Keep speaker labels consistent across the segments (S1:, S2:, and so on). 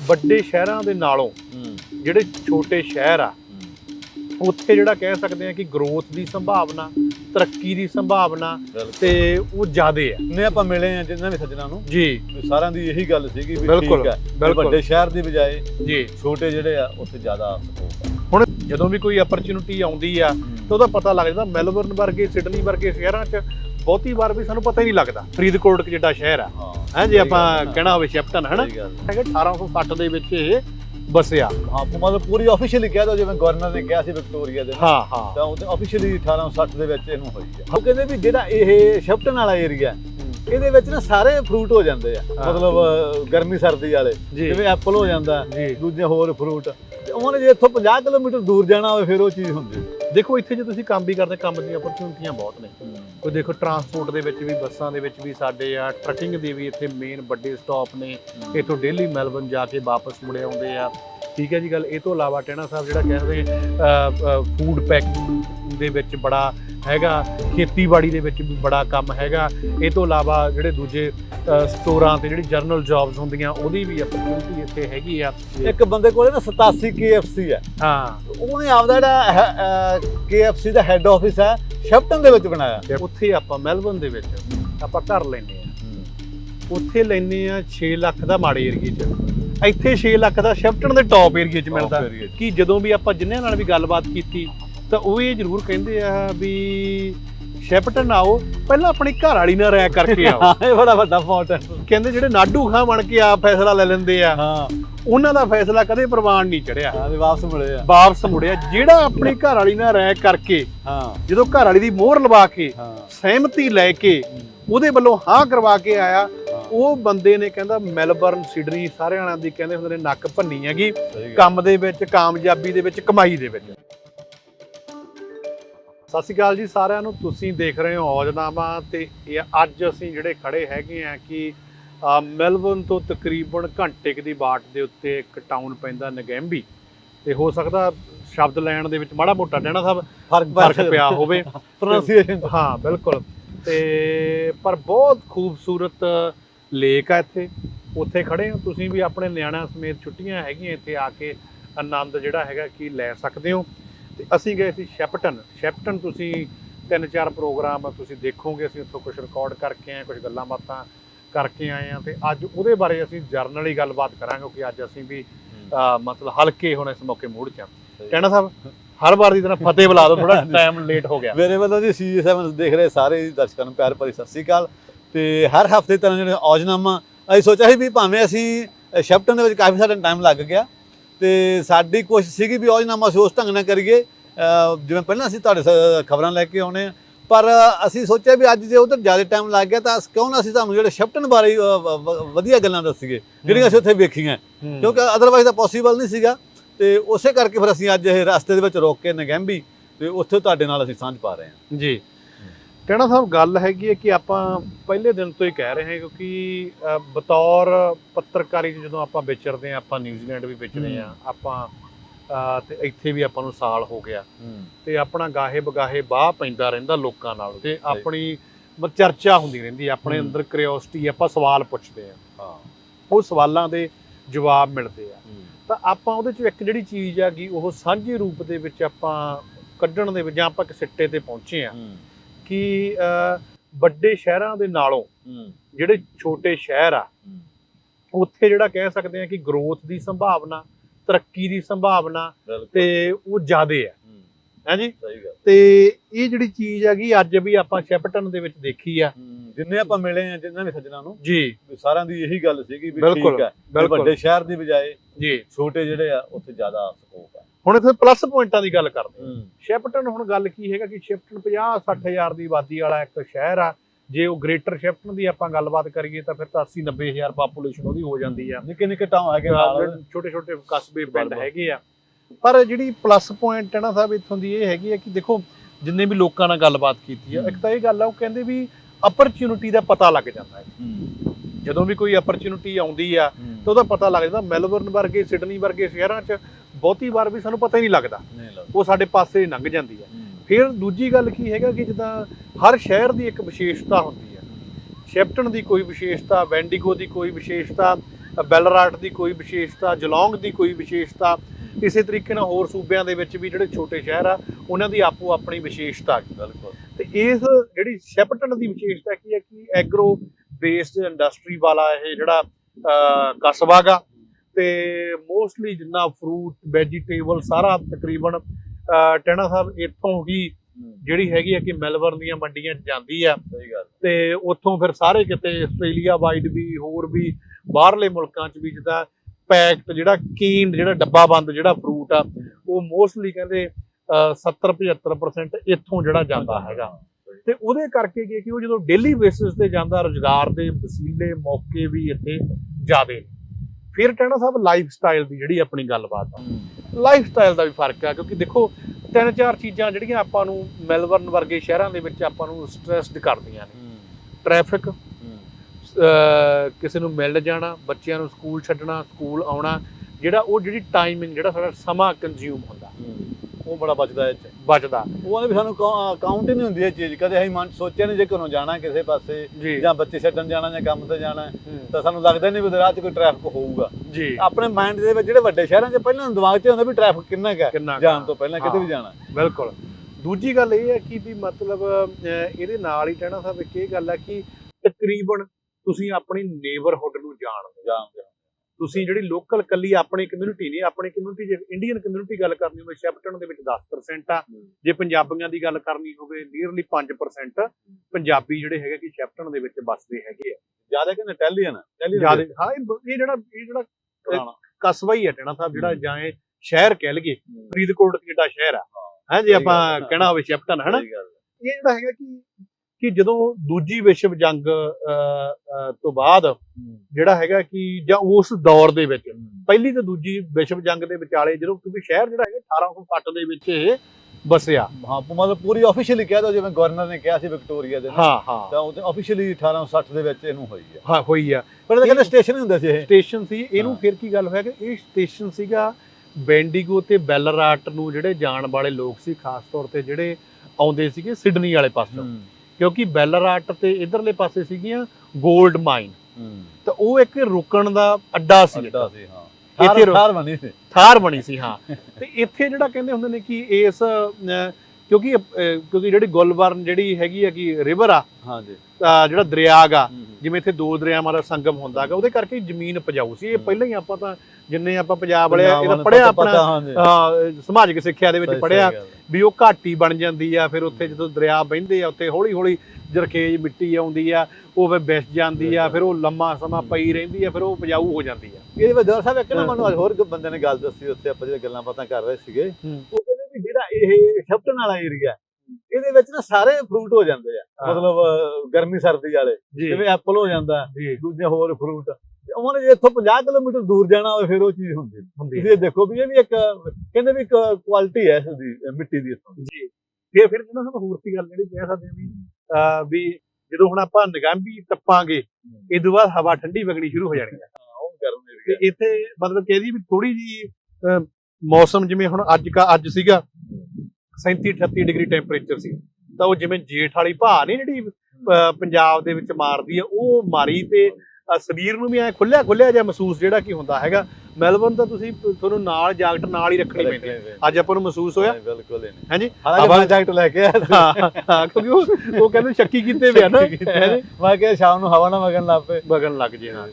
S1: ਵੱਡੇ ਸ਼ਹਿਰਾਂ ਦੇ ਨਾਲੋਂ ਜਿਹੜੇ ਛੋਟੇ ਸ਼ਹਿਰ ਆ ਉੱਥੇ ਜਿਹੜਾ ਕਹਿ ਸਕਦੇ ਆ ਕਿ ਗਰੋਥ ਦੀ ਸੰਭਾਵਨਾ ਤਰੱਕੀ ਦੀ ਸੰਭਾਵਨਾ ਤੇ ਉਹ ਜ਼ਿਆਦੇ ਆ।
S2: ਨੇ ਆਪਾਂ ਮਿਲੇ ਆ ਜਿੰਨਾਂ ਵੀ ਸੱਜਣਾ ਨੂੰ
S1: ਜੀ।
S2: ਸਾਰਿਆਂ ਦੀ ਇਹੀ ਗੱਲ ਸੀਗੀ ਵੀ ਠੀਕ
S1: ਬਿਲਕੁਲ।
S2: ਵੱਡੇ ਸ਼ਹਿਰ ਦੀ ਬਜਾਏ
S1: ਜੀ।
S2: ਛੋਟੇ ਜਿਹੜੇ ਆ ਉੱਥੇ ਜ਼ਿਆਦਾ
S1: ਹੁਣ ਜਦੋਂ ਵੀ ਕੋਈ ਅਪਰਚੂਨਿਟੀ ਆਉਂਦੀ ਆ ਤਾਂ ਉਹਦਾ ਪਤਾ ਲੱਗ ਜਾਂਦਾ ਮੈਲਬੌਰਨ ਵਰਗੇ ਸਿਡਨੀ ਵਰਗੇ ਸ਼ਹਿਰਾਂ 'ਚ ਬਹੁਤੀ ਵਾਰ ਵੀ ਸਾਨੂੰ ਪਤਾ ਹੀ ਨਹੀਂ ਲੱਗਦਾ। ਫਰੀਦਕੋਟ ਜਿਹੜਾ ਸ਼ਹਿਰ ਆ।
S2: ਹਾਂ
S1: ਜੇ ਆਪਾਂ। ਕਹਿਣਾ ਹੋਵੇ ਸ਼ੈਪਟਨ ਹਨਾ। ਹੈਗਾ 1860 ਦੇ ਵਿੱਚ ਇਹ ਬਸਿਆ।
S2: ਹਾਂ ਮਤਲਬ ਪੂਰੀ ਆਫੀਸ਼ੀਅਲੀ ਕਹਿ ਦੋ ਜਿਵੇਂ ਗਵਰਨਰ ਨੇ ਕਿਹਾ ਸੀ ਵਿਕਟੋਰੀਆ ਦੇ
S1: ਹਾਂ ਹਾਂ।
S2: ਤਾਂ ਉਹਦੇ ਆਫੀਸ਼ੀਅਲੀ 1860 ਦੇ ਵਿੱਚ ਇਹਨੂੰ ਹੋਈ ਹੈ ਉਹ ਕਹਿੰਦੇ ਵੀ ਜਿਹੜਾ ਇਹ ਸ਼ਿਫਟਨ ਵਾਲਾ ਏਰੀਆ ਇਹਦੇ ਵਿੱਚ ਨਾ ਸਾਰੇ ਫਰੂਟ ਹੋ ਜਾਂਦੇ ਆ। ਮਤਲਬ ਗਰਮੀ ਸਰਦੀ ਵਾਲੇ। ਜਿਵੇਂ ਐਪਲ ਹੋ ਜਾਂਦਾ ਦੂਜੇ ਹੋਰ ਫਰੂਟ ਉਹਨੇ ਜੇ ਇੱਥੋਂ 50 ਕਿਲੋਮੀਟਰ ਦੂਰ ਜਾਣਾ ਹੋਵੇ ਫਿਰ ਉਹ ਚੀਜ਼ ਹੁੰਦੀ
S1: ਦੇਖੋ, ਇੱਥੇ ਜੇ ਤੁਸੀਂ ਕੰਮ ਵੀ ਕਰਦੇ, ਕੰਮ ਦੀਆਂ ਅਪਰਚੂਨਿਟੀਆਂ ਬਹੁਤ ਨੇ। ਕੋਈ ਦੇਖੋ ਟਰਾਂਸਪੋਰਟ ਦੇ ਵਿੱਚ ਵੀ, ਬੱਸਾਂ ਦੇ ਵਿੱਚ ਵੀ ਸਾਡੇ ਆ ਟਰਕਿੰਗ ਦੇ ਵੀ ਇੱਥੇ ਮੇਨ ਵੱਡੇ ਸਟਾਪ ਨੇ। ਇੱਥੋਂ ਡੇਲੀ ਮੈਲਬਨ ਜਾ ਕੇ ਵਾਪਸ ਮੁੜੇ ਆਉਂਦੇ ਆ। ਠੀਕ ਹੈ ਜੀ ਗੱਲ ਇਹ ਤੋਂ ਇਲਾਵਾ ਟੈਣਾ ਸਾਹਿਬ ਜਿਹੜਾ ਕਹਿੰਦੇ ਫੂਡ ਪੈਕਿੰਗ ਦੇ ਵਿੱਚ ਬੜਾ ਹੈਗਾ ਖੇਤੀਬਾੜੀ ਦੇ ਵਿੱਚ ਵੀ ਬੜਾ ਕੰਮ ਹੈਗਾ। ਇਹ ਤੋਂ ਇਲਾਵਾ ਜਿਹੜੇ ਦੂਜੇ ਸਟੋਰਾਂ ਤੇ ਜਿਹੜੀ ਜਰਨਲ ਜੌਬਸ ਹੁੰਦੀਆਂ ਉਹਦੀ ਵੀ ਅਪਰਚੂਨਿਟੀ ਇੱਥੇ ਹੈਗੀ ਆ।
S2: ਇੱਕ ਬੰਦੇ ਕੋਲੇ ਨਾ 87 KFC ਹੈ।
S1: ਹਾਂ।
S2: ਉਹਨੇ ਆਪਦਾ ਜਿਹੜਾ KFC ਦਾ ਹੈੱਡ ਆਫਿਸ ਹੈ ਸ਼ਿਫਟਨ ਦੇ ਵਿੱਚ ਬਣਾਇਆ।
S1: ਉੱਥੇ ਆਪਾਂ ਮੈਲਬਨ ਦੇ ਵਿੱਚ ਆਪਾਂ ਘਰ ਲੈਨੇ ਆ ਉੱਥੇ ਲੈਨੇ ਆ 6 ਲੱਖ ਦਾ ਮਾੜੇ ਏਰੀਏ 'ਚ। ਇੱਥੇ 6 ਲੱਖ ਦਾ ਸ਼ਿਫਟਨ ਦੇ ਟੌਪ ਏਰੀਏ 'ਚ ਮਿਲਦਾ। ਕਿ ਜਦੋਂ ਵੀ ਆਪਾਂ ਜਿੰਨਿਆਂ ਨਾਲ ਵੀ ਗੱਲਬਾਤ ਕੀਤੀ ਤਾਂ ਉਹ ਇਹ ਜ਼ਰੂਰ ਕਹਿੰਦੇ ਆ ਵੀ ਸ਼ਿਫਟਨ ਆਓ ਪਹਿਲਾਂ ਆਪਣੀ ਘਰ ਵਾਲੀ ਨਾਲ ਰਾਇ ਕਰਕੇ ਆਓ।
S2: ਇਹ ਬੜਾ ਵੱਡਾ ਫੌਂਟ ਹੈ।
S1: ਕਹਿੰਦੇ ਜਿਹੜੇ ਨਾਡੂ ਖਾਂ ਬਣ ਕੇ ਆ ਫੈਸਲਾ ਲੈ ਲੈਂਦੇ ਆ।
S2: ਹਾਂ।
S1: ਉਹਨਾਂ ਦਾ ਫੈਸਲਾ ਕਦੇ ਪ੍ਰਵਾਨ ਨਹੀਂ ਚੜਿਆ।
S2: ਹਾਂ ਵੀ ਵਾਪਸ ਮੁੜੇ ਆ।
S1: ਵਾਪਸ ਮੁੜਿਆ। ਜਿਹੜਾ ਆਪਣੀ ਘਰ ਵਾਲੀ ਨਾਲ ਰਾਇ ਕਰਕੇ
S2: ਹਾਂ।
S1: ਜਦੋਂ ਘਰ ਵਾਲੀ ਦੀ ਮੋਹਰ ਲਵਾ ਕੇ ਸਹਿਮਤੀ ਲੈ ਕੇ ਉਹਦੇ ਵੱਲੋਂ ਹਾਂ ਕਰਵਾ ਕੇ ਆਇਆ। ਉਹ ਬੰਦੇ ਨੇ ਕਹਿੰਦਾ ਮੈਲਬਰਨ ਸਿਡਨੀ ਸਾਰੇ ਵਾਲਿਆਂ ਦੀ ਕਹਿੰਦੇ ਹੁੰਦੇ ਨੇ ਨੱਕ ਭੰਨੀ ਹੈਗੀ। ਕੰਮ ਦੇ ਵਿੱਚ ਕਾਮਯਾਬੀ ਦੇ ਵਿੱਚ ਕਮਾਈ ਦੇ ਵਿੱਚ। ਸਤਿ ਸ਼੍ਰੀ ਅਕਾਲ ਜੀ ਸਾਰਿਆਂ ਨੂੰ ਤੁਸੀਂ ਦੇਖ ਰਹੇ ਹੋ ਔਜਨਾਮਾ ਤੇ ਇਹ ਅੱਜ ਅਸੀਂ ਜਿਹੜੇ ਖੜੇ ਹੈਗੇ ਆ ਕਿ ਮੈਲਬਰਨ ਤੋਂ ਤਕਰੀਬਨ ਘੰਟੇ ਦੀ ਬਾਟ ਦੇ ਉੱਤੇ ਇੱਕ ਟਾਊਨ ਪੈਂਦਾ ਨਗੈਂਬੀ। ਤੇ ਹੋ ਸਕਦਾ ਸ਼ਬਦ ਲੈਣ ਦੇ ਵਿੱਚ ਮਾੜਾ ਮੋਟਾ ਡੈਣਾ ਸਾਹਿਬ
S2: ਫ਼ਰਕ
S1: ਫ਼ਰਕ ਪਿਆ ਹੋਵੇ।
S2: ਪ੍ਰੋਨਾਂਸੀਏਸ਼ਨ
S1: ਹਾਂ ਬਿਲਕੁਲ। ਤੇ ਪਰ ਬਹੁਤ ਖੂਬਸੂਰਤ ਲੇਕ ਆ ਇੱਥੇ। ਉੱਥੇ ਖੜੇ ਹੋ। ਤੁਸੀਂ ਵੀ ਆਪਣੇ ਨਿਆਣਿਆਂ ਸਮੇਤ ਛੁੱਟੀਆਂ ਹੈਗੀਆਂ ਇੱਥੇ ਆ ਕੇ ਆਨੰਦ ਜਿਹੜਾ ਹੈਗਾ ਕੀ ਲੈ ਸਕਦੇ ਹੋ। ਤੇ ਅਸੀਂ ਗਏ ਸੀ ਸ਼ੈਪਟਨ। ਸ਼ੈਪਟਨ ਤੁਸੀਂ ਤਿੰਨ ਚਾਰ ਪ੍ਰੋਗਰਾਮ ਤੁਸੀਂ ਦੇਖੋਗੇ। ਅਸੀਂ ਉੱਥੋਂ ਕੁਝ ਰਿਕਾਰਡ ਕਰਕੇ ਆਏ ਕੁਝ ਗੱਲਾਂ ਬਾਤਾਂ ਕਰਕੇ ਆਏ ਆ ਤੇ ਅੱਜ ਉਹਦੇ ਬਾਰੇ ਅਸੀਂ ਜਰਨਲੀ ਗੱਲਬਾਤ ਕਰਾਂਗੇ ਕਿਉਂਕਿ ਅੱਜ ਅਸੀਂ ਵੀ ਮਤਲਬ ਹਲਕੇ ਹੁਣ ਇਸ ਮੌਕੇ ਮੂਡ ਚ ਆ ਕਹਿਣਾ ਸਾਹਿਬ ਹਰ ਵਾਰ ਦੀ ਤਰ੍ਹਾਂ ਫਤਿਹ ਬੁਲਾ ਦਿਓ। ਥੋੜਾ ਟਾਈਮ ਲੇਟ ਹੋ ਗਿਆ।
S2: ਮੇਰੇ ਵੱਲੋਂ ਜੀ ਸੀ7 ਦੇਖ ਰਹੇ ਸਾਰੇ ਦਰਸ਼ਕਾਂ ਨੂੰ ਪਿਆਰ ਭਰੀ ਸਤਿ ਸ੍ਰੀ ਅਕਾਲ। ਤੇ ਹਰ ਹਫ਼ਤੇ ਤਰ੍ਹਾਂ ਜਿਹੜੇ ਔਜਨਾਮਾ ਅਸੀਂ ਸੋਚਿਆ ਸੀ ਵੀ ਭਾਵੇਂ ਅਸੀਂ ਸ਼ਿਫਟਨ ਦੇ ਵਿੱਚ ਕਾਫੀ ਸਾਡਾ ਟਾਈਮ ਲੱਗ ਗਿਆ ਤੇ ਸਾਡੀ ਕੋਸ਼ਿਸ਼ ਸੀਗੀ ਵੀ ਔਜਨਾਮਾ ਅਸੀਂ ਉਸ ਢੰਗ ਨਾਲ ਕਰੀਏ। ਜਿਵੇਂ ਪਹਿਲਾਂ ਅਸੀਂ ਤੁਹਾਡੇ ਖਬਰਾਂ ਲੈ ਕੇ ਆਉਣੇ ਆ ਪਰ ਅਸੀਂ ਸੋਚਿਆ ਵੀ ਅੱਜ ਜੇ ਉਧਰ ਜ਼ਿਆਦਾ ਟਾਈਮ ਲੱਗ ਗਿਆ ਤਾਂ ਕਿਉਂ ਨਾ ਅਸੀਂ ਤੁਹਾਨੂੰ ਜਿਹੜੇ ਸ਼ਿਫਟਨ ਬਾਰੇ ਵਧੀਆ ਗੱਲਾਂ ਦੱਸੀਏ ਜਿਹੜੀਆਂ ਅਸੀਂ ਉੱਥੇ ਵੇਖੀਆਂ। ਕਿਉਂਕਿ ਅਦਰਵਾਈਜ਼ ਤਾਂ ਪੋਸੀਬਲ ਨਹੀਂ ਸੀਗਾ। ਤੇ ਉਸੇ ਕਰਕੇ ਫਿਰ ਅਸੀਂ ਅੱਜ ਇਹ ਰਸਤੇ ਦੇ ਵਿੱਚ ਰੋਕ ਕੇ ਨਗੈਂਬੀ ਤੇ ਉੱਥੇ ਤੁਹਾਡੇ ਨਾਲ ਅਸੀਂ ਸਾਂਝ ਪਾ ਰਹੇ ਹਾਂ।
S1: ਜੀ। ਟੈਣਾ ਸਾਹਿਬ ਗੱਲ ਹੈਗੀ ਹੈ ਕਿ ਆਪਾਂ ਪਹਿਲੇ ਦਿਨ ਤੋਂ ਹੀ ਕਹਿ ਰਹੇ ਹਾਂ ਕਿਉਂਕਿ ਬਤੌਰ ਪੱਤਰਕਾਰੀ ਜਦੋਂ ਆਪਾਂ ਵਿਚਰਦੇ ਹਾਂ ਆਪਾਂ ਨਿਊਜ਼ੀਲੈਂਡ ਵੀ ਵਿਚਰੇ। ਆ ਆਪਾਂ ਤੇ ਇੱਥੇ ਵੀ ਆਪਾਂ ਨੂੰ ਸਾਲ ਹੋ ਗਿਆ। ਤੇ ਆਪਣਾ ਗਾਹੇ ਬਗਾਹੇ ਬਾਹ ਪੈਂਦਾ ਰਹਿੰਦਾ ਲੋਕਾਂ ਨਾਲ ਤੇ ਆਪਣੀ ਚਰਚਾ ਹੁੰਦੀ ਰਹਿੰਦੀ ਹੈ ਆਪਣੇ। ਅੰਦਰ ਕਿਉਰਿਓਸਿਟੀ ਆਪਾਂ ਸਵਾਲ ਪੁੱਛਦੇ ਆ
S2: ਹਾਂ।
S1: ਉਹ ਸਵਾਲਾਂ ਦੇ ਜਵਾਬ ਮਿਲਦੇ ਆ। ਤਾਂ ਆਪਾਂ ਉਹਦੇ ਚ ਇੱਕ ਜਿਹੜੀ ਚੀਜ਼ ਆ ਗਈ ਉਹ ਸਾਂਝੇ ਰੂਪ ਦੇ ਵਿੱਚ ਆਪਾਂ ਕੱਢਣ ਦੇ ਵਿੱਚ ਜਾਂ ਆਪਾਂ ਇੱਕ ਸਿੱਟੇ ਤੇ ਪਹੁੰਚੇ ਆ ਕਿ ਵੱਡੇ ਸ਼ਹਿਰਾਂ ਦੇ ਨਾਲੋਂ ਜਿਹੜੇ ਛੋਟੇ ਸ਼ਹਿਰ ਆ ਉੱਥੇ ਜਿਹੜਾ ਕਹਿ ਸਕਦੇ ਆ ਕਿ ਗਰੋਥ ਦੀ ਸੰਭਾਵਨਾ ਤਰੱਕੀ ਦੀ ਸੰਭਾਵਨਾ ਤੇ ਉਹ ਜ਼ਿਆਦੇ ਆ। ਹੈ। ਜੀ?
S2: ਸਹੀ ਗੱਲ।
S1: ਤੇ ਇਹ ਜਿਹੜੀ ਚੀਜ਼ ਹੈਗੀ ਅੱਜ ਵੀ ਆਪਾਂ ਸ਼ੈਪਟਨ ਦੇ ਵਿੱਚ ਦੇਖੀ ਆ।
S2: ਜਿੰਨੇ ਆਪਾਂ ਮਿਲੇ ਆ ਜਿੰਨਾਂ ਵੀ ਸੱਜਣਾ ਨੂੰ
S1: ਜੀ।
S2: ਸਾਰਿਆਂ ਦੀ ਇਹੀ ਗੱਲ ਸੀਗੀ ਵੀ ਠੀਕ ਹੈ। ਵੱਡੇ ਸ਼ਹਿਰ ਦੀ ਬਜਾਏ
S1: ਜੀ।
S2: ਛੋਟੇ ਜਿਹੜੇ ਆ ਉੱਥੇ ਜ਼ਿਆਦਾ ਸਕੋਪ ਹੈ
S1: ਹੁਣ ਇੱਥੇ ਪਲੱਸ ਪੁਆਇੰਟਾਂ ਦੀ ਗੱਲ ਕਰਦੇ ਹਾਂ। ਸ਼ੈਪਟਨ ਹੁਣ ਗੱਲ ਕੀ ਹੈਗਾ ਕਿ ਸ਼ੈਪਟਨ 50 60 ਹਜ਼ਾਰ ਦੀ ਆਬਾਦੀ ਵਾਲਾ ਇੱਕ ਸ਼ਹਿਰ ਆ। ਜੇ ਉਹ ਗ੍ਰੇਟਰ ਸ਼ੈਪਟਨ ਦੀ ਆਪਾਂ ਗੱਲਬਾਤ ਕਰੀਏ ਤਾਂ ਫਿਰ ਤਾਂ 80 90 ਹਜ਼ਾਰ ਪਾਪੂਲੇਸ਼ਨ ਉਹਦੀ ਹੋ ਜਾਂਦੀ ਆ।
S2: ਨਿੱਕੇ ਨਿੱਕੇ ਟਾਊਨ ਹੈਗੇ
S1: ਛੋਟੇ ਛੋਟੇ ਕਸਬੇ ਪਿੰਡ। ਹੈਗੇ ਆ। ਪਰ ਜਿਹੜੀ ਪਲੱਸ ਪੁਆਇੰਟ ਹੈ ਨਾ ਸਾਹਿਬ ਇੱਥੋਂ ਦੀ ਇਹ ਹੈਗੀ ਹੈ ਕਿ ਦੇਖੋ ਜਿੰਨੇ ਵੀ ਲੋਕਾਂ ਨਾਲ ਗੱਲਬਾਤ ਕੀਤੀ ਆ ਇੱਕ ਤਾਂ ਇਹ ਗੱਲ ਆ ਉਹ ਕਹਿੰਦੇ ਵੀ ਅਪਰਚੂਨਿਟੀ ਦਾ ਪਤਾ ਲੱਗ ਜਾਂਦਾ ਹੈ। ਜਦੋਂ ਵੀ ਕੋਈ ਅਪਰਚੂਨਿਟੀ ਆਉਂਦੀ ਆ ਤਾਂ ਉਹਦਾ ਪਤਾ ਲੱਗ ਜਾਂਦਾ ਮੈਲਬੌਰਨ ਵਰਗੇ ਸਿਡਨੀ ਵਰਗੇ ਸ਼ਹਿਰਾਂ 'ਚ ਬਹੁਤੀ ਵਾਰ ਵੀ ਸਾਨੂੰ ਪਤਾ ਹੀ ਨਹੀਂ ਲੱਗਦਾ।
S2: ਨਹੀਂ ਲੱਗਦਾ।
S1: ਉਹ ਸਾਡੇ ਪਾਸੇ ਲੰਘ ਜਾਂਦੀ ਆ। ਫਿਰ ਦੂਜੀ ਗੱਲ ਕੀ ਹੈਗਾ ਕਿ ਜਿੱਦਾਂ ਹਰ ਸ਼ਹਿਰ ਦੀ ਇੱਕ ਵਿਸ਼ੇਸ਼ਤਾ ਹੁੰਦੀ ਹੈ ਸ਼ੈਪਟਨ ਦੀ ਕੋਈ ਵਿਸ਼ੇਸ਼ਤਾ ਵੈਂਡੀਗੋ ਦੀ ਕੋਈ ਵਿਸ਼ੇਸ਼ਤਾ ਬੈਲਰਾਟ ਦੀ ਕੋਈ ਵਿਸ਼ੇਸ਼ਤਾ ਜਲੌਂਗ ਦੀ ਕੋਈ ਵਿਸ਼ੇਸ਼ਤਾ ਇਸੇ ਤਰੀਕੇ ਨਾਲ ਹੋਰ ਸੂਬਿਆਂ ਦੇ ਵਿੱਚ ਵੀ ਜਿਹੜੇ ਛੋਟੇ ਸ਼ਹਿਰ ਆ ਉਹਨਾਂ ਦੀ ਆਪੋ ਆਪਣੀ ਵਿਸ਼ੇਸ਼ਤਾ ਹੈ
S2: ਬਿਲਕੁਲ।
S1: ਤੇ ਇਸ ਜਿਹੜੀ ਸ਼ੈਪਟਨ ਦੀ ਵਿਸ਼ੇਸ਼ਤਾ ਕੀ ਹੈ ਕਿ ਐਗਰੋ ਬੇਸਡ ਇੰਡਸਟਰੀ ਵਾਲਾ ਇਹ ਜਿਹੜਾ ਅਹ, ਕਸਬਾ ਗਾ ਤੇ ਮੋਸਟਲੀ ਜਿੰਨਾ ਫਰੂਟ ਵੈਜੀਟੇਬਲ ਸਾਰਾ ਤਕਰੀਬਨ ਅਹ, ਟੈਣਾ ਸਾਹਿਬ ਇੱਥੋਂ ਹੀ ਜਿਹੜੀ ਹੈਗੀ ਆ ਕਿ ਮੈਲਬਰਨ ਦੀਆਂ ਮੰਡੀਆਂ 'ਚ ਜਾਂਦੀ ਆ। ਤੇ ਉੱਥੋਂ ਫਿਰ ਸਾਰੇ ਕਿਤੇ ਆਸਟ੍ਰੇਲੀਆ ਵਾਈਡ ਵੀ ਹੋਰ ਵੀ ਬਾਹਰਲੇ ਮੁਲਕਾਂ 'ਚ ਵੀ ਜਿੱਦਾਂ ਪੈਕਟ ਜਿਹੜਾ ਕੀਨ ਜਿਹੜਾ ਡੱਬਾ ਬੰਦ ਜਿਹੜਾ ਫਰੂਟ ਆ ਉਹ ਮੋਸਟਲੀ ਕਹਿੰਦੇ 70 75% ਇੱਥੋਂ ਜਿਹੜਾ ਜਾਂਦਾ ਹੈਗਾ। ਤੇ ਉਹਦੇ ਕਰਕੇ ਕੀ ਹੈ ਕਿ ਉਹ ਜਦੋਂ ਡੇਲੀ ਬੇਸਿਸ ਤੇ ਜਾਂਦਾ ਰੋਜ਼ਗਾਰ ਦੇ ਵਸੀਲੇ ਮੌਕੇ ਵੀ ਇੱਥੇ ਜ਼ਿਆਦੇ ਨੇ। ਫਿਰ ਕਹਿਣਾ ਸਾਹਿਬ ਲਾਈਫ ਸਟਾਈਲ ਦੀ ਜਿਹੜੀ ਆਪਣੀ ਗੱਲਬਾਤ ਆ। ਲਾਈਫ ਸਟਾਈਲ ਦਾ ਵੀ ਫ਼ਰਕ ਆ ਕਿਉਂਕਿ ਦੇਖੋ ਤਿੰਨ ਚਾਰ ਚੀਜ਼ਾਂ ਜਿਹੜੀਆਂ ਆਪਾਂ ਨੂੰ ਮੈਲਬਰਨ ਵਰਗੇ ਸ਼ਹਿਰਾਂ ਦੇ ਵਿੱਚ ਆਪਾਂ ਨੂੰ ਸਟ੍ਰੈਸਡ ਕਰਦੀਆਂ ਨੇ। ਟ੍ਰੈਫਿਕ ਕਿਸੇ ਨੂੰ ਮਿਲ ਜਾਣਾ ਬੱਚਿਆਂ ਨੂੰ ਸਕੂਲ ਛੱਡਣਾ ਸਕੂਲ ਆਉਣਾ ਜਿਹੜਾ ਉਹ ਜਿਹੜੀ ਟਾਈਮਿੰਗ ਜਿਹੜਾ ਸਾਡਾ ਸਮਾਂ ਕੰਜ਼ਿਊਮ ਹੁੰਦਾ।
S2: ਉਹ ਬੜਾ ਬਚਦਾ ਇਹ ਚ
S1: ਬਚਦਾ।
S2: ਉਹ ਵੀ ਸਾਨੂੰ ਕਾਊਂਟ ਹੀ ਨਹੀਂ ਹੁੰਦੀ ਇਹ ਚੀਜ਼। ਕਦੇ ਅਸੀਂ ਮਨ 'ਚ ਸੋਚਿਆ ਨਹੀਂ ਜੇ ਘਰੋਂ ਜਾਣਾ ਕਿਸੇ ਪਾਸੇ
S1: ਜੀ।
S2: ਜਾਂ ਬੱਚੇ ਛੱਡਣ ਜਾਣਾ ਜਾਂ ਕੰਮ ਤੇ ਜਾਣਾ
S1: ਹੂੰ,
S2: ਤਾਂ ਸਾਨੂੰ ਲੱਗਦਾ ਨਹੀਂ ਵੀ ਰਾਹ 'ਚ ਕੋਈ ਟ੍ਰੈਫਿਕ ਹੋਊਗਾ।
S1: ਜੀ।
S2: ਆਪਣੇ ਮਾਈਂਡ ਦੇ ਵਿੱਚ ਜਿਹੜੇ ਵੱਡੇ ਸ਼ਹਿਰਾਂ 'ਚ ਪਹਿਲਾਂ ਦਿਮਾਗ 'ਚ ਹੁੰਦਾ ਵੀ ਟ੍ਰੈਫਿਕ ਕਿੰਨਾ ਕੁ ਹੈ
S1: ਕੁ
S2: ਜਾਣ ਤੋਂ ਪਹਿਲਾਂ ਕਿਤੇ
S1: ਹਾਂ।
S2: ਵੀ ਜਾਣਾ।
S1: ਬਿਲਕੁਲ। ਦੂਜੀ ਗੱਲ ਇਹ ਹੈ ਕਿ ਵੀ ਮਤਲਬ ਅਹ, ਇਹਦੇ ਨਾਲ ਹੀ ਕਹਿਣਾ ਸਾਹਿਬ ਇੱਕ ਇਹ ਗੱਲ ਹੈ ਕਿ ਤਕਰੀਬਨ ਤੁਸੀਂ ਆਪਣੀ ਨੇਬਰਹੁੱਡ ਨੂੰ ਜਾਣਦੇ ਹੋ। ਤੁਸੀਂ ਜਿਹੜੀ ਲੋਕਲ ਕੱਲੀ ਆਪਣੀ ਕਮਿਊਨਿਟੀ ਨਹੀਂ ਆਪਣੀ ਕਮਿਊਨਿਟੀ ਜੇ ਇੰਡੀਅਨ ਕਮਿਊਨਿਟੀ ਗੱਲ ਕਰਨੀ ਹੋਵੇ ਸ਼ੈਪਟਨ ਦੇ ਵਿੱਚ 10% ਆ। ਜੇ ਪੰਜਾਬੀਆਂ ਦੀ ਗੱਲ ਕਰਨੀ ਹੋਵੇ ਨੀਅਰਲੀ 5% ਪੰਜਾਬੀ ਜਿਹੜੇ ਹੈਗੇ ਕਿ ਸ਼ੈਪਟਨ ਦੇ ਵਿੱਚ ਵੱਸਦੇ ਹੈਗੇ ਆ
S2: ਜ਼ਿਆਦਾ ਕਿ ਇਟਾਲੀਅਨ
S1: ਜ਼ਿਆਦਾ ਹਾਂ ਇਹ ਜਿਹੜਾ ਇਹ ਜਿਹੜਾ ਕਸਬਾ ਹੀ ਹੈ ਟਣਾ ਸਾਹਿਬ ਜਿਹੜਾ। ਜਾਂ ਇਹ ਸ਼ਹਿਰ ਕਹਿ ਲਈਏ ਫਰੀਦਕੋਟ ਕਿਹੜਾ ਸ਼ਹਿਰ ਆ ਹੈ ਜੇ ਆਪਾਂ। ਕਹਿਣਾ ਹੋਵੇ ਸ਼ੈਪਟਨ ਹਨਾ। ਇਹ ਜਿਹੜਾ ਹੈਗਾ ਕਿ ਕਿ ਜਦੋਂ ਦੂਜੀ ਵਿਸ਼ਵ ਜੰਗ ਤੋਂ ਬਾਅਦ ਜਿਹੜਾ ਹੈਗਾ ਕਿ ਜਾਂ ਉਸ ਦੌਰ ਦੇ ਵਿੱਚ ਪਹਿਲੀ ਤੇ ਦੂਜੀ ਵਿਸ਼ਵ ਜੰਗ ਦੇ ਵਿਚਾਲੇ ਜਦੋਂ ਕਿਉਂਕਿ ਸ਼ਹਿਰ ਜਿਹੜਾ ਹੈਗਾ 1860 ਦੇ ਵਿੱਚ ਇਹ ਵਸਿਆ।
S2: ਹਾਂ ਮਤਲਬ ਪੂਰੀ ਆਫੀਸ਼ੀਅਲੀ ਕਹਿ ਦੋ ਜਿਵੇਂ ਗਵਰਨਰ ਨੇ ਕਿਹਾ ਸੀ ਵਿਕਟੋਰੀਆ ਦੇ
S1: ਹਾਂ ਹਾਂ।
S2: ਤਾਂ ਉਹ ਆਫੀਸ਼ੀਅਲੀ 1860 ਦੇ ਵਿੱਚ ਇਹਨੂੰ ਹੋਈ ਹੈ।
S1: ਹਾਂ ਹੋਈ ਆ।
S2: ਪਰ ਕਹਿੰਦੇ ਸਟੇਸ਼ਨ ਹੀ ਹੁੰਦਾ ਸੀ ਇਹ।
S1: ਸਟੇਸ਼ਨ ਸੀ। ਇਹਨੂੰ। ਫਿਰ ਕੀ ਗੱਲ ਹੋਇਆ ਕਿ ਇਹ ਸਟੇਸ਼ਨ ਸੀਗਾ ਬੈਂਡੀਗੋ ਤੇ ਬੈਲਰਾਟ ਨੂੰ ਜਿਹੜੇ ਜਾਣ ਵਾਲੇ ਲੋਕ ਸੀ ਖਾਸ ਤੌਰ ਤੇ ਜਿਹੜੇ ਆਉਂਦੇ ਸੀਗੇ ਸਿਡਨੀ ਵਾਲੇ ਪਾਸੋਂ। ਕਿਉਂਕਿ ਬੈਲਰਾਟ ਤੇ ਇਧਰਲੇ ਪਾਸੇ ਸੀਗੀਆਂ 골ਡ ਮਾਈਨ ਤਾਂ ਉਹ ਇੱਕ ਰੁਕਣ ਦਾ ਅੱਡਾ ਸੀ
S2: ਅੱਡਾ ਸੀ ਹਾਂ।
S1: ਇੱਥੇ
S2: ਇੱਥੇ
S1: ਰੋ-
S2: ਠਾਰ ਬਣੀ ਸੀ।
S1: ਥਾਰ ਬਣੀ ਸੀ ਹਾਂ। ਤੇ ਇੱਥੇ ਜਿਹੜਾ ਕਹਿੰਦੇ ਹੁੰਦੇ ਨੇ ਕਿ ਇਸ ਕਿਉਂਕਿ ਅਹ, ਕਿਉਂਕਿ ਜਿਹੜੀ ਗੁਲਬਰਨ ਜਿਹੜੀ ਹੈਗੀ ਆ ਕਿ ਰਿਵਰ ਆ
S2: ਹਾਂਜੀ
S1: ਅਹ, ਜਿਹੜਾ ਦਰਿਆ ਗਾ ਜਿਵੇਂ ਇੱਥੇ ਦੋ ਦਰਿਆਵਾਂ ਦਾ ਸੰਗਮ ਹੁੰਦਾ ਗਾ ਉਹਦੇ ਕਰਕੇ ਜ਼ਮੀਨ ਉਪਜਾਊ ਸੀ ਇਹ
S2: ਹਮ।
S1: ਪਹਿਲਾਂ ਹੀ ਆਪਾਂ ਤਾਂ ਜਿੰਨੇ ਆਪਾਂ ਪੰਜਾਬ ਵਾਲੇ ਆ, ਇਹਦਾ ਪੜਿਆ ਆਪਣਾ
S2: ਪਤਾ, ਹਾਂਜੀ।
S1: ਅਹ, ਸਮਾਜਿਕ ਸਿੱਖਿਆ ਦੇ ਵਿੱਚ ਪੜਿਆ। ਵੀ ਉਹ ਘਾਟੀ ਬਣ ਜਾਂਦੀ ਆ ਫਿਰ ਉੱਥੇ ਜਦੋਂ ਦਰਿਆ ਵਹਿੰਦੇ ਆ ਉੱਥੇ ਹੌਲੀ ਹੌਲੀ ਜਰਖੇਜ ਮਿੱਟੀ ਆਉਂਦੀ ਆ ਉਹ ਫਿਰ ਵਿਸ ਜਾਂਦੀ ਆ ਫਿਰ ਉਹ ਲੰਮਾ ਸਮਾਂ ਪਈ ਰਹਿੰਦੀ ਆ ਫਿਰ ਉਹ ਉਪਜਾਊ ਹੋ ਜਾਂਦੀ ਆ
S2: ਇਹਦੇ ਵਿੱਚ ਦੌਰ ਸਾਹਿਬ ਇੱਕ ਨਾ। ਮੈਨੂੰ ਅੱਜ ਹੋਰ ਇੱਕ ਬੰਦੇ ਨੇ ਗੱਲ ਦੱਸੀ ਉੱਥੇ ਆਪਾਂ ਜਿਹੜੇ ਗੱਲਾਂ ਬਾਤਾਂ ਕਰ ਰਹੇ ਸੀਗੇ
S1: ਹੂੰ।
S2: ਉਹ ਕਹਿੰਦੇ ਵੀ ਜਿਹੜਾ ਇਹ ਸ਼ਪਟਨ ਵਾਲਾ ਏਰੀਆ ਇਹਦੇ ਵਿੱਚ ਨਾ ਸਾਰੇ ਫਰੂਟ ਹੋ ਜਾਂਦੇ ਆ। ਮਤਲਬ ਗਰਮੀ ਸਰਦੀ ਵਾਲੇ ਜਿਵੇਂ ਐਪਲ ਹੋ ਜਾਂਦਾ ਦੂਜੇ ਹੋਰ ਫਰੂਟ ਉਹਨਾਂ ਨੇ ਇੱਥੋਂ 50 ਕਿਲੋਮੀਟਰ ਦੂਰ ਜਾਣਾ ਹੋਵੇ ਫਿਰ ਉਹ ਚੀਜ਼ ਹੁੰਦੀ ਤੁਸੀਂ ਇਹ ਦੇਖੋ ਵੀ ਇਹ ਵੀ ਇੱਕ ਕਹਿੰਦੇ ਵੀ ਇੱਕ ਕੁਆਲਿਟੀ ਹੈ ਇਸ ਦੀ ਮਿੱਟੀ ਦੀ।
S1: ਜੀ। ਫਿਰ ਫਿਰ ਇਹਨਾਂ ਨੂੰ ਹੋਰ ਕੀ ਗੱਲ ਜਿਹੜੀ ਕਹਿ ਸਕਦੇ ਵੀ ਵੀ ਜਦੋਂ ਹੁਣ ਆਪਾਂ ਨਗਾਂਬੀ ਟੱਪਾਂਗੇ ਇਹ ਤੋਂ ਬਾਅਦ ਹਵਾ ਠੰਡੀ ਵਗਣੀ ਸ਼ੁਰੂ ਹੋ ਜਾਣੀ
S2: ਹਾਂ,
S1: ਇੱਥੇ ਮਤਲਬ ਕਿ ਇਹਦੀ ਵੀ ਥੋੜੀ ਜੀ ਮੌਸਮ ਜਿਵੇਂ ਹੁਣ ਅੱਜ ਕਾ ਅੱਜ ਸੀਗਾ 37 38 ਡਿਗਰੀ ਟੈਂਪਰੇਚਰ ਸੀ। ਤਾਂ ਉਹ ਜਿਵੇਂ ਜੇਠ ਵਾਲੀ ਭਾਅ ਨਹੀਂ ਜਿਹੜੀ ਪੰਜਾਬ ਦੇ ਵਿੱਚ ਮਾਰਦੀ ਆ ਉਹ ਮਾਰੀ ਤੇ ਸਰੀਰ ਨੂੰ ਵੀ ਐ ਖੁੱਲਿਆ ਖੁੱਲਿਆ ਜਿਹਾ ਮਹਿਸੂਸ ਜਿਹੜਾ ਕੀ ਹੁੰਦਾ ਹੈਗਾ। ਮੈਲਬਨ ਤਾਂ ਤੁਸੀਂ ਤੁਹਾਨੂੰ ਨਾਲ ਜਾਕਟ ਨਾਲ ਹੀ ਰੱਖਣੀ ਪੈਂਦੀ। ਹੈ। ਅੱਜ ਆਪਾਂ ਨੂੰ ਮਹਿਸੂਸ ਹੋਇਆ।
S2: ਬਿਲਕੁਲ ਹੀ ਨਹੀਂ।
S1: ਹਾਂਜੀ
S2: ਮੈਂ ਜੈਕਟ ਲੈ ਕੇ।
S1: ਹਾਂ ਹਾਂ, ਕਿਉਂਕਿ ਉਹ ਕਹਿੰਦੇ ਸ਼ੱਕੀ ਕੀਤੇ ਪਿਆ ਨਾ। ਹੈਂ?
S2: ਮੈਂ ਕਿਹਾ ਸ਼ਾਮ ਨੂੰ ਹਵਾ ਨਾ ਵਗਣ ਲੱਗ ਪਏ।
S1: ਵਗਣ ਲੱਗ ਜੇ ਹਾਂ।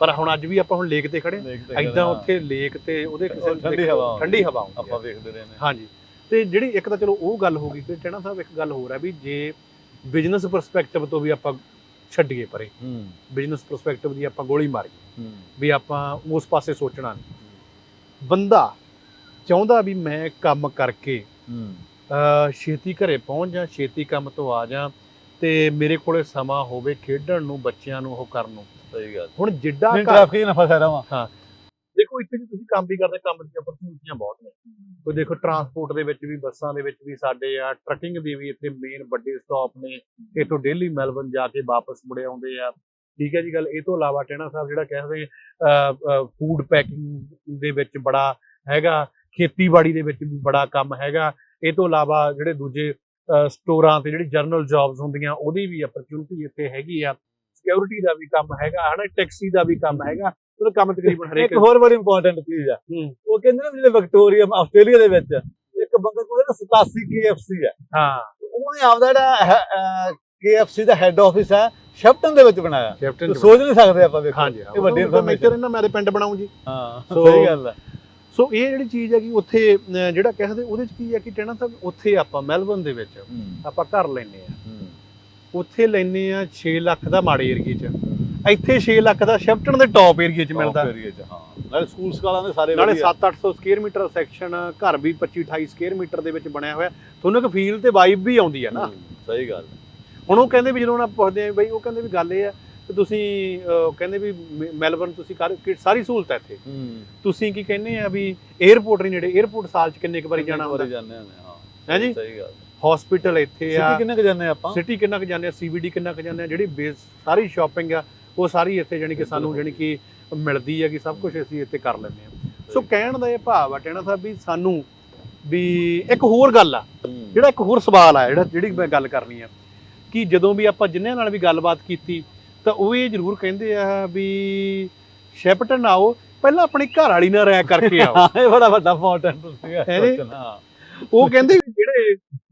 S1: ਪਰ ਹੁਣ ਅੱਜ ਵੀ ਆਪਾਂ ਹੁਣ ਲੇਕ ਤੇ ਖੜੇ ਐਦਾਂ
S2: ਹਾਂ।
S1: ਉੱਥੇ ਲੇਕ ਤੇ ਉਹਦੇ ਕਿਸੇ
S2: ਠੰਡੀ
S1: ਦੇਖੋ,
S2: ਹਵਾ ਆਉਂਦੀ
S1: ਠੰਡੀ ਹਵਾ ਆਉਂਦੀ
S2: ਆਪਾਂ। ਵੇਖਦੇ ਰਹੇ ਨੇ
S1: ਹਾਂਜੀ। ਤੇ ਜਿਹੜੀ ਇੱਕ ਤਾਂ ਚਲੋ ਉਹ ਗੱਲ ਹੋ ਗਈ ਤੇ ਟੈਣਾ ਸਾਹਿਬ ਇੱਕ ਗੱਲ ਹੋਰ ਹੈ ਵੀ ਜੇ ਬਿਜ਼ਨਸ ਪਰਸਪੈਕਟਿਵ ਤੋਂ ਵੀ ਆਪਾਂ ਛੱਡੀਏ ਪਰੇ
S2: ਹੂੰ।
S1: ਬਿਜ਼ਨਸ ਪਰਸਪੈਕਟਿਵ ਦੀ ਆਪਾਂ ਗੋਲੀ ਮਾਰੀ
S2: ਹੂੰ।
S1: ਵੀ ਆਪਾਂ ਉਸ ਪਾਸੇ ਸੋਚਣਾ ਨਹੀਂ। ਬੰਦਾ ਚਾਹੁੰਦਾ ਵੀ ਮੈਂ ਕੰਮ ਕਰਕੇ
S2: ਹੂੰ।
S1: ਅਹ ਛੇਤੀ ਘਰੇ ਪਹੁੰਚ ਜਾ ਛੇਤੀ ਕੰਮ ਤੋਂ ਆ ਜਾ ਤੇ ਮੇਰੇ ਕੋਲੇ ਸਮਾਂ ਹੋਵੇ ਖੇਡਣ ਨੂੰ ਬੱਚਿਆਂ ਨੂੰ ਉਹ ਕਰਨ ਨੂੰ।
S2: ਸਹੀ ਗੱਲ।
S1: ਹੁਣ ਜਿੱਡਾ ਘਰ
S2: ਟ੍ਰੈਫਿਕ ਨਾ ਫਸਿਆ ਰਵਾਂ
S1: ਦੇਖੋ ਇੱਥੇ ਜੇ ਤੁਸੀਂ ਕੰਮ ਵੀ ਕਰਦੇ ਕੰਮ ਦੀਆਂ opportunities ਬਹੁਤ ਨੇ। ਕੋਈ ਦੇਖੋ ਟਰਾਂਸਪੋਰਟ ਦੇ ਵਿੱਚ ਵੀ ਬੱਸਾਂ ਦੇ ਵਿੱਚ ਵੀ ਸਾਡੇ ਆ ਟਰੱਕਿੰਗ ਦੀ ਵੀ ਇੱਥੇ ਮੇਨ ਵੱਡੇ ਸਟਾਪ ਨੇ। ਇੱਥੋਂ ਡੇਲੀ ਮੈਲਬਨ ਜਾ ਕੇ ਵਾਪਸ ਮੁੜੇ ਆਉਂਦੇ ਆ। ਠੀਕ ਹੈ ਜੀ ਗੱਲ। ਇਹ ਤੋਂ ਇਲਾਵਾ ਟੈਣਾ ਸਾਹਿਬ ਜਿਹੜਾ ਕਹਿੰਦੇ ਫੂਡ ਪੈਕਿੰਗ ਦੇ ਵਿੱਚ ਬੜਾ ਹੈਗਾ। ਖੇਤੀਬਾੜੀ ਦੇ ਵਿੱਚ ਵੀ ਬੜਾ ਕੰਮ ਹੈਗਾ। ਇਹ ਤੋਂ ਇਲਾਵਾ ਜਿਹੜੇ ਦੂਜੇ ਅਹ, ਸਟੋਰਾਂ ਤੇ ਜਿਹੜੀ ਜਰਨਲ ਜੌਬਸ ਹੁੰਦੀਆਂ ਉਹਦੀ ਵੀ ਅਪਰਚੂਨਿਟੀ ਇੱਥੇ ਹੈਗੀ ਆ। ਸਿਕਿਉਰਿਟੀ ਦਾ ਵੀ ਕੰਮ ਹੈਗਾ ਹਨਾ ਟੈਕਸੀ ਦਾ ਵੀ ਕੰਮ ਹੈਗਾ ਉਹਦਾ ਕੰਮ ਤਕਰੀਬਨ ਹਰੇਕ
S2: ਇੱਕ ਹੋਰ ਬੜੀ ਇੰਪੋਰਟੈਂਟ ਚੀਜ਼ ਆ।
S1: ਹੂੰ।
S2: ਉਹ ਕਹਿੰਦੇ ਨੇ ਜਿਹੜੇ ਵਿਕਟੋਰੀਆ ਆਸਟ੍ਰੇਲੀਆ ਦੇ ਵਿੱਚ ਇੱਕ ਬੰਦੇ ਕੋਲ ਨਾ 87 KFC ਹੈ
S1: ਹਾਂ।
S2: ਉਹਨੇ ਆਪਦਾ ਜਿਹੜਾ KFC ਦਾ ਹੈੱਡ ਆਫਿਸ ਹੈ ਸ਼ੈਫਟਨ ਦੇ ਵਿੱਚ ਬਣਾਇਆ। ਸੋਚ ਨਹੀਂ ਸਕਦੇ ਆਪਾਂ ਵੇਖੋ।
S1: ਹਾਂਜੀ
S2: ਇਹ ਵੱਡੀ
S1: ਇਨਫੋਰਮੇਸ਼ਨ ਇਹਨਾਂ ਮੈਂ ਤੇ ਪਿੰਡ ਬਣਾਉਂ ਜੀ।
S2: ਹਾਂ
S1: ਸੋ-
S2: ਸਹੀ ਗੱਲ ਹੈ
S1: ਸੋ ਇਹ ਜਿਹੜੀ ਚੀਜ਼ ਹੈਗੀ ਉੱਥੇ ਅਹ, ਜਿਹੜਾ ਕਹਿੰਦੇ ਉਹਦੇ ਚ ਕੀ ਹੈ ਕਿ ਟੈਣਾ ਸਾਹਿਬ ਉੱਥੇ ਆਪਾਂ ਮੈਲਬਨ ਦੇ ਵਿੱਚ ਆਪਾਂ ਘਰ ਲੈਨੇ ਆ। ਉੱਥੇ ਲੈਨੇ ਆ 6 ਲੱਖ ਦਾ ਮਾੜੇ ਏਰੀਏ 'ਚ। ਇੱਥੇ 6 ਲੱਖ ਦਾ ਸ਼ਿਫਟਨ ਦੇ ਟੌਪ ਏਰੀਏ 'ਚ ਮਿਲਦਾ।
S2: ਨਾਲੇ ਸਕੂਲ ਸਕਾਲਾਂ ਦੇ ਸਾਰੇ
S1: ਨਾਲੇ 7-800 ਸਕੁਅਰ ਮੀਟਰ ਹੁਣ ਉਹ ਕਹਿੰਦੇ ਵੀ ਜਦੋਂ ਨਾ ਪੁੱਛਦੇ ਆ ਬਈ ਉਹ ਕਹਿੰਦੇ ਵੀ ਗੱਲ ਇਹ ਆ ਕਿ ਤੁਸੀਂ ਕਹਿੰਦੇ ਵੀ ਮੈਲਬਰਨ ਤੁਸੀਂ ਸਾਰੀ ਸਹੂਲਤ ਹੈ ਇੱਥੇ। ਤੁਸੀਂ ਕੀ ਕਹਿੰਦੇ ਆ ਵੀ 에어ਪੋਰਟ ਦੇ ਨੇੜੇ 에어ਪੋਰਟ ਸਾਲ 'ਚ ਕਿੰਨੇ ਇੱਕ ਵਾਰੀ ਜਾਣਾ ਹੁੰਦਾ?
S2: ਹੈ
S1: ਜੀ?
S2: ਸਹੀ ਗੱਲ।
S1: ਹਸਪੀਟਲ ਇੱਥੇ ਆ।
S2: ਸਿੱਧੀ ਕਿੰਨੇ ਕ ਜਾਂਦੇ ਆਪਾਂ?
S1: ਸਿਟੀ ਕਿੰਨਾ ਕੁ ਜਾਂਦੇ ਆ? ਸੀਬੀਡੀ ਕਿੰਨਾ ਕੁ ਜਾਂਦੇ ਆ? ਜਿਹੜੀ ਬੇਸ ਸਾਰੀ ਸ਼ਾਪਿੰਗ ਆ ਉਹ ਸਾਰੀ ਇੱਥੇ ਜਾਨੀ ਕਿ ਸਾਨੂੰ ਜਾਨੀ ਕਿ ਮਿਲਦੀ ਹੈ ਕਿ ਸਭ ਕੁਝ ਅਸੀਂ ਇੱਥੇ ਕਰ ਲੈਂਦੇ ਆ। ਸੋ ਕਹਿਣ ਦਾ ਇਹ ਭਾਵ ਆ ਟੈਣਾ ਸਾਹਿਬ ਵੀ ਸਾਨੂੰ ਵੀ ਇੱਕ ਹੋਰ ਗੱਲ ਆ ਜਿਹੜਾ ਇੱਕ ਹੋਰ ਸਵਾਲ ਆ ਜਿਹੜਾ ਜਿਹੜੀ ਮੈਂ ਗੱਲ ਕਰਨੀ ਆ ਕਿ ਜਦੋਂ ਵੀ ਆਪਾਂ ਜਿੰਨਿਆਂ ਨਾਲ ਵੀ ਗੱਲਬਾਤ ਕੀਤੀ ਤਾਂ ਉਹ ਇਹ ਜ਼ਰੂਰ ਕਹਿੰਦੇ ਆ ਵੀ ਸ਼ੈਪਟਨ ਆਓ ਪਹਿਲਾਂ ਆਪਣੀ ਘਰ ਵਾਲੀ ਨਾਲ ਰਹਿ ਕਰਕੇ ਆਓ।
S2: ਇਹ ਬੜਾ ਵੱਡਾ ਇੰਪੋਰਟੈਂਟ
S1: ਜੀ?
S2: ਹਾਂ?
S1: ਉਹ ਕਹਿੰਦੇ ਵੀ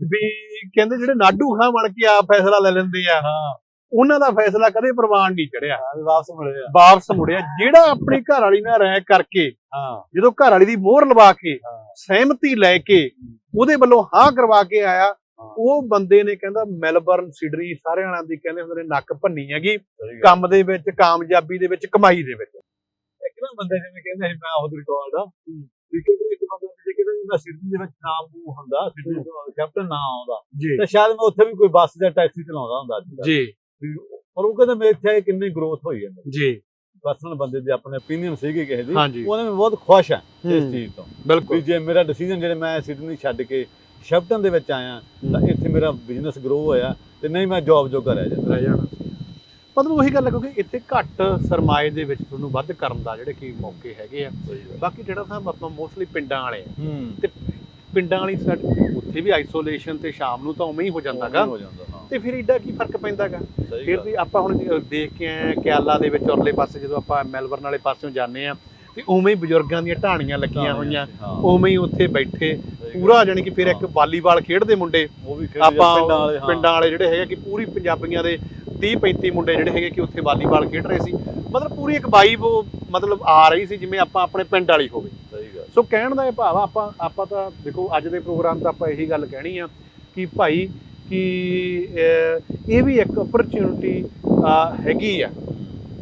S1: ਵੀ ਕਹਿੰਦੇ ਜਿਹੜੇ ਨਾਡੂ ਖਾਂ ਬਣ ਕੇ ਆ ਫੈਸਲਾ ਲੈ ਲੈਂਦੇ ਆ।
S2: ਹਾਂ।
S1: ਉਹਨਾਂ ਦਾ ਫੈਸਲਾ ਕਦੇ ਪ੍ਰਵਾਨ ਨਹੀਂ ਚੜਿਆ।
S2: ਵਾਪਸ ਮੁੜੇ ਆ
S1: ਵਾਪਸ ਮੁੜਿਆ। ਜਿਹੜਾ ਆਪਣੀ ਘਰ ਵਾਲੀ ਨਾਲ ਰਹਿ ਕਰਕੇ
S2: ਹਾਂ।
S1: ਜਦੋਂ ਘਰ ਵਾਲੀ ਦੀ ਮੋਹਰ ਲਵਾ ਕੇ। ਸਹਿਮਤੀ ਲੈ ਕੇ ਉਹਦੇ ਵੱਲੋਂ ਹਾਂ ਕਰਵਾ ਕੇ ਆਇਆ। ਉਹ ਬੰਦੇ ਨੇ ਕਹਿੰਦਾ ਮੈਲਬਰਨ ਸਿਡਰੀ ਸਾਰੇ ਵਾਲਿਆਂ ਦੀ ਕਹਿੰਦੇ ਹੁੰਦੇ ਨੇ ਨੱਕ ਭੰਨੀ ਹੈਗੀ। ਕੰਮ ਦੇ ਵਿੱਚ ਕਾਮਯਾਬੀ ਦੇ ਵਿੱਚ ਕਮਾਈ ਦੇ ਵਿੱਚ।
S2: ਇੱਕ ਨਾ ਬੰਦੇ ਜਿਵੇਂ ਕਹਿੰਦੇ ਮੈਂ ਉਹ ਰਿਕਾਰਡ ਆ। ਵੀ ਕਹਿੰਦੇ ਇੱਕ ਬੰਦੇ ਨੇ ਕਹਿੰਦੇ ਵੀ ਮੈਂ ਸਿਡਨੀ ਦੇ ਵਿੱਚ ਨਾਮ ਨੂੰ ਹੁੰਦਾ ਸਿਡਨੀ ਤੋਂ ਕੈਪਟਨ ਨਾ ਆਉਂਦਾ
S1: ਜੀ।
S2: ਤੇ ਸ਼ਾਇਦ ਮੈਂ ਉੱਥੇ ਵੀ ਕੋਈ ਬੱਸ ਜਾਂ ਟੈਕਸੀ ਚਲਾਉਂਦਾ ਹੁੰਦਾ ਅੱਜ ਕੱਲ੍ਹ।
S1: ਜੀ।
S2: ਵੀ ਪਰ ਉਹ ਕਹਿੰਦੇ ਮੇਰੇ ਇੱਥੇ ਆ ਕੇ ਕਿੰਨੀ ਗਰੋਥ ਹੋਈ ਹੈ।
S1: ਜੀ।
S2: ਪਰਸਨਲ ਬੰਦੇ ਦੇ ਆਪਣੇ opinion ਸੀਗੇ ਕਿਸੇ ਦੀ।
S1: ਹਾਂਜੀ।
S2: ਉਹਨੇ ਮੈਂ ਬਹੁਤ ਖੁਸ਼ ਹਾਂ ਇਸ
S1: ਹੂੰ,
S2: ਚੀਜ਼ ਤੋਂ। ਵੀ
S1: ਬਿਲਕੁਲ
S2: ਜੇ ਮੇਰਾ ਡਿਸੀਜਨ ਜਿਹੜੇ ਮੈਂ ਸਿਡਨੀ ਛੱਡ ਕੇ ਸ਼ੈਫਟਨ ਦੇ ਵਿੱਚ ਆਇਆ ਤਾਂ ਇੱਥੇ ਮੇਰਾ ਬਿਜ਼ਨਸ ਗਰੋ ਹੋਇਆ ਤੇ ਨਹੀਂ ਮੈਂ ਜੌਬ ਜੋਗਾ ਰਹਿ ਜਾਂਦਾ।
S1: ਰਹਿ ਜਾਣਾ। ਮਤਲਬ ਉਹੀ ਗੱਲ ਹੈ ਕਿਉਂਕਿ ਇੱਥੇ ਘੱਟ ਸਰਮਾਏ ਦੇ ਵਿੱਚ ਤੁਹਾਨੂੰ ਵੱਧ ਕਰਨ ਦਾ ਜਿਹੜੇ ਕੀ ਮੌਕੇ ਹੈਗੇ ਆ। ਬਾਕੀ ਜਿਹੜਾ ਸਾਹਿਬ ਆਪਾਂ ਮੋਸਟਲੀ ਪਿੰਡਾਂ ਵਾਲੇ ਆ। ਤੇ ਪਿੰਡਾਂ ਵਾਲੀ ਸਾਈਡ ਉੱਥੇ ਵੀ ਆਈਸੋਲੇਸ਼ਨ ਤੇ ਸ਼ਾਮ ਨੂੰ ਤਾਂ ਉਵੇਂ ਹੀ ਹੋ ਜਾਂਦਾਗਾ। ਤੇ ਫਿਰ ਏਡਾ ਕੀ ਫ਼ਰਕ ਪੈਂਦਾਗਾ? ਫਿਰ ਵੀ ਆਪਾਂ ਹੁਣ ਦੇਖ ਕੇ ਆਏ ਕਿਆਲਾ ਦੇ ਵਿੱਚ ਉਰਲੇ ਪਾਸੇ ਜਦੋਂ ਆਪਾਂ ਮੈਲਬਰਨ ਵਾਲੇ ਪਾਸਿਓਂ ਜਾਂਦੇ ਆ ਤੇ ਉਵੇਂ ਹੀ ਬਜ਼ੁਰਗਾਂ ਦੀਆਂ ਢਾਣੀਆਂ ਲੱਗੀਆਂ ਹੋਈਆਂ ਉਵੇਂ ਹੀ ਉੱਥੇ ਬੈਠੇ। ਪੂਰਾ ਜਾਣੀ ਕਿ ਫਿਰ ਇੱਕ। ਵਾਲੀਬਾਲ ਖੇਡਦੇ ਮੁੰਡੇ।
S2: ਉਹ ਵੀ ਖੇਡ
S1: ਆਪਾਂ
S2: ਪਿੰਡਾਂ ਵਾਲੇ ਹਾਂ।
S1: ਪਿੰਡਾਂ ਵਾਲੇ ਜਿਹੜੇ ਹੈਗੇ ਕਿ ਪੂਰੀ ਪੰਜਾਬੀਆਂ ਦੇ 30 35 ਮੁੰਡੇ ਜਿਹੜੇ ਹੈਗੇ ਕਿ ਉੱਥੇ ਵਾਲੀਬਾਲ ਖੇਡ ਰਹੇ ਸੀ। ਮਤਲਬ ਪੂਰੀ ਇੱਕ ਵਾਈਬ ਮਤਲਬ ਆ ਰਹੀ ਸੀ ਜਿਵੇਂ ਆਪਾਂ ਆਪਣੇ ਪਿੰਡ ਵਾਲੀ ਹੋਵੇ।
S2: ਸਹੀ ਗੱਲ।
S1: ਸੋ ਕਹਿਣ ਦਾ ਇਹ ਭਾਵ ਆਪਾਂ ਆਪਾਂ ਤਾਂ ਦੇਖੋ ਅੱਜ ਦੇ ਪ੍ਰੋਗਰਾਮ ਤਾਂ ਆਪਾਂ ਇਹੀ ਗੱਲ ਕਹਿਣੀ ਆ ਕਿ ਭਾਈ ਕਿ ਇਹ ਵੀ ਇੱਕ ਓਪਰਚੁਨਿਟੀ ਹੈਗੀ ਆ।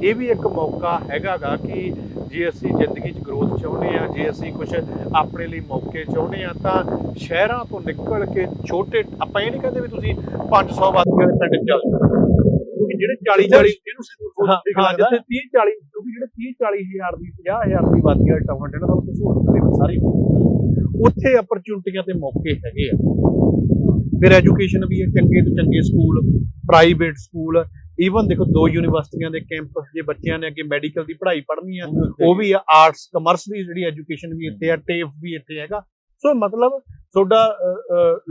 S1: ਇਹ ਵੀ ਇੱਕ ਮੌਕਾ ਹੈਗਾਗਾ ਕਿ ਜੇ ਅਸੀਂ ਜ਼ਿੰਦਗੀ 'ਚ ਗਰੋਥ ਚਾਹੁੰਦੇ ਆ ਜੇ ਅਸੀਂ ਕੁਝ ਆਪਣੇ ਲਈ ਮੌਕੇ ਚਾਹੁੰਦੇ ਆ ਤਾਂ ਸ਼ਹਿਰਾਂ ਤੋਂ ਨਿਕਲ ਕੇ ਛੋਟੇ ਆਪਾਂ ਇਹ ਨਹੀਂ ਕਹਿੰਦੇ ਵੀ ਤੁਸੀਂ 500 ਵਾਸੀਆਂ ਦੇ ਪਿੰਡ 'ਚ ਚੱਲ ਜਾਓ। ਜਿਹੜੇ 40 40 ਇਹਨੂੰ ਹਾਂ ਹਾਂ, ਜਿੱਥੇ 30 40 ਕਿਉਂਕਿ ਜਿਹੜੇ 30 40 ਹਜ਼ਾਰ ਦੀ 50 ਹਜ਼ਾਰ ਦੀ ਵਾਦੀ ਵਾਲੇ ਟਾਊਨ ਨੇ ਨਾ ਉਹ ਸਹੂਲਤ ਦੇ ਵਿੱਚ ਸਾਰੀ ਉੱਥੇ ਅਪਰਚੂਨਿਟੀਆਂ ਤੇ ਮੌਕੇ ਹੈਗੇ ਆ। ਫਿਰ ਐਜੂਕੇਸ਼ਨ ਵੀ ਹੈ ਚੰਗੇ ਤੋਂ ਚੰਗੇ ਸਕੂਲ ਪ੍ਰਾਈਵੇਟ ਸਕੂਲ ਈਵਨ ਦੇਖੋ ਦੋ ਯੂਨੀਵਰਸਿਟੀਆਂ ਦੇ ਕੈਂਪਸ ਜੇ ਬੱਚਿਆਂ ਨੇ ਅੱਗੇ ਮੈਡੀਕਲ ਦੀ ਪੜ੍ਹਾਈ ਪੜ੍ਹਨੀ ਆ ਉਹ ਵੀ ਆ ਆਰਟਸ ਕਮਰਸ ਦੀ ਜਿਹੜੀ ਐਜੂਕੇਸ਼ਨ ਵੀ ਇੱਥੇ ਆ ਟੇਫ ਵੀ ਇੱਥੇ ਹੈਗਾ। ਸੋ ਮਤਲਬ ਤੁਹਾਡਾ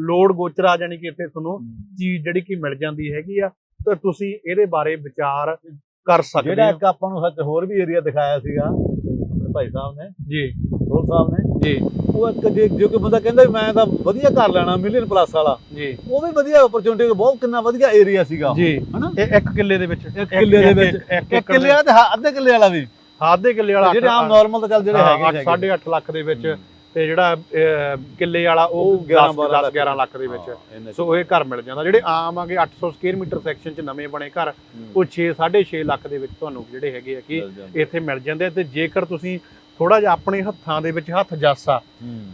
S1: ਲੋੜ ਗੋਚਰਾ ਜਾਨੀ ਕਿ ਇੱਥੇ ਤੁਹਾਨੂੰ ਚੀਜ਼ ਜਿਹੜੀ ਕਿ ਮਿਲ ਜਾਂਦੀ ਹੈਗੀ ਆ। ਤਾਂ ਤੁਸੀਂ ਇਹਦੇ ਬਾਰੇ ਵਿਚਾਰ ਕਰ ਸਕਦੇ
S2: ਜਿਹੜਾ ਇੱਕ ਆਪਾਂ ਨੂੰ ਸੱਚ ਹੋਰ ਵੀ ਏਰੀਆ ਦਿਖਾਇਆ ਸੀਗਾ ਆਪਣੇ ਭਾਈ ਸਾਹਿਬ ਨੇ
S1: ਜੀ।
S2: ਢੋਲ ਸਾਹਿਬ ਨੇ
S1: ਜੀ।
S2: ਉਹ ਇੱਕ ਜੇ ਜੇ ਕੋਈ ਬੰਦਾ ਕਹਿੰਦਾ ਮੈਂ ਤਾਂ ਵਧੀਆ ਘਰ ਲੈਣਾ ਮਿਲੀਅਨ ਪਲੱਸ ਵਾਲਾ
S1: ਜੀ।
S2: ਉਹ ਵੀ ਵਧੀਆ ਓਪਰਚੁਨਿਟੀ ਬਹੁਤ ਕਿੰਨਾ ਵਧੀਆ ਏਰੀਆ ਸੀਗਾ
S1: ਜੀ।
S2: ਹਨਾ?
S1: ਇਹ ਇੱਕ ਕਿੱਲੇ ਦੇ ਵਿੱਚ।
S2: ਇੱਕ ਕਿੱਲੇ ਦੇ ਵਿੱਚ।
S1: ਇੱਕ
S2: ਕਿੱਲੇ ਵਾਲਾ ਤੇ ਅੱਧੇ ਕਿੱਲੇ ਵਾਲਾ ਵੀ।
S1: ਆਧੇ ਕਿੱਲੇ ਵਾਲਾ
S2: ਜਿਹੜੇ ਆਮ ਨਾਰਮਲ ਤਾਂ ਚੱਲ ਜਿਹੜੇ ਹੈਗੇ
S1: ਹਾਂ, 8.5 ਲੱਖ ਦੇ ਵਿੱਚ ਤੇ ਜਿਹੜਾ ਕਿੱਲੇ ਵਾਲਾ ਉਹ
S2: ਉਹ 11
S1: 10 10 11 ਲੱਖ ਦੇ। ਵਿੱਚ। ਸੋ ਇਹ ਘਰ ਮਿਲ ਜਾਂਦਾ। ਜਿਹੜੇ ਆਮ ਆਗੇ 800 ਸਕੁਅਰ ਮੀਟਰ ਸੈਕਸ਼ਨ ਚ ਨਵੇਂ ਬਣੇ ਘਰ ਉਹ 6 6.5 ਲੱਖ ਦੇ ਵਿੱਚ ਤੁਹਾਨੂੰ ਜਿਹੜੇ ਹੈਗੇ ਆ ਕਿ ਇੱਥੇ ਮਿਲ ਜਾਂਦੇ ਤੇ ਜੇਕਰ ਤੁਸੀਂ ਥੋੜਾ ਜਿਹਾ ਆਪਣੇ ਹੱਥਾਂ ਦੇ ਵਿੱਚ ਹੱਥ ਜਾਸਾ